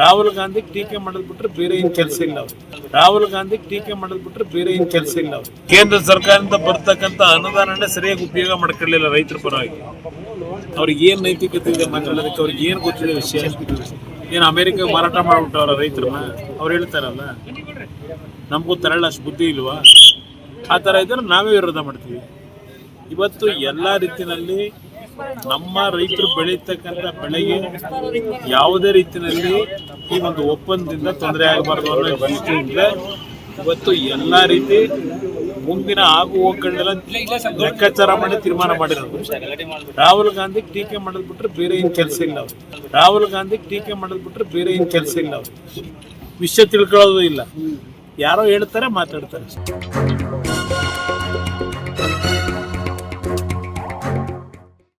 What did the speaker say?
ರಾಹುಲ್ ಗಾಂಧಿ ಟೀಕೆ ಮಾಡೋದ್ ಬಿಟ್ರೆ ಬೇರೆ ಏನ್ ಕೆಲಸ ಇಲ್ಲ ರಾಹುಲ್ ಗಾಂಧಿ ಟೀಕೆ ಮಾಡೋದ್ ಬಿಟ್ರೆ ಬೇರೆ ಏನ್ ಕೆಲಸ ಇಲ್ಲ ಕೇಂದ್ರ ಸರ್ಕಾರದಿಂದ ಬರ್ತಕ್ಕಂತ ಅನುದಾನನೇ ಸರಿಯಾಗಿ ಉಪಯೋಗ ಮಾಡ್ಕೊಳ್ಳಿಲ್ಲ ರೈತರ ಪರವಾಗಿ. ಅವ್ರಿಗೆ ಏನ್ ನೈತಿಕತೆ ಇದೆ ಮಾತಾಡೋದಕ್ಕೆ ಅವ್ರಿಗೆ ಏನ್ ಗೊತ್ತಿದೆ ವಿಷಯ? ಏನು ಅಮೆರಿಕ ಮಾರಾಟ ಮಾಡಿಬಿಟ್ಟವ್ರ ರೈತರನ್ನ ಅವ್ರು ಹೇಳ್ತಾರಲ್ಲ, ನಮಗೂ ತರಳ ಅಷ್ಟು ಬುದ್ಧಿ ಇಲ್ವಾ? ಆ ಥರ ಇದ್ರೆ ನಾವೇ ವಿರೋಧ ಮಾಡ್ತೀವಿ. ಇವತ್ತು ಎಲ್ಲ ರೀತಿಯಲ್ಲಿ ನಮ್ಮ ರೈತರು ಬೆಳೀತಕ್ಕಂಥ ಬೆಳೆಗೆ ಯಾವುದೇ ರೀತಿಯಲ್ಲಿ ಈ ಒಂದು ಒಪ್ಪಂದದಿಂದ ತೊಂದರೆ ಆಗಬಾರ್ದು ಅನ್ನೋ ದೃಷ್ಟಿಯಿಂದ ಇವತ್ತು ಎಲ್ಲ ರೀತಿ ಮುಂದಿನ ಆಗು ಹೋಗ್ಗಳನ್ನೆಲ್ಲ ಲೆಕ್ಕಾಚಾರ ಮಾಡಿ ತೀರ್ಮಾನ ಮಾಡಿರೋದು. ರಾಹುಲ್ ಗಾಂಧಿ ಟೀಕೆ ಮಾಡಿದ್ಬಿಟ್ರೆ ಬೇರೆ ಏನು ಕೆಲಸ ಇಲ್ಲ. ರಾಹುಲ್ ಗಾಂಧಿ ಟೀಕೆ ಮಾಡಿದ್ಬಿಟ್ರೆ ಬೇರೆ ಏನು ಕೆಲಸ ಇಲ್ಲ. ವಿಷಯ ತಿಳ್ಕೊಳ್ಳೋದು ಇಲ್ಲ. ಯಾರೋ ಹೇಳ್ತಾರೆ, ಮಾತಾಡ್ತಾರೆ.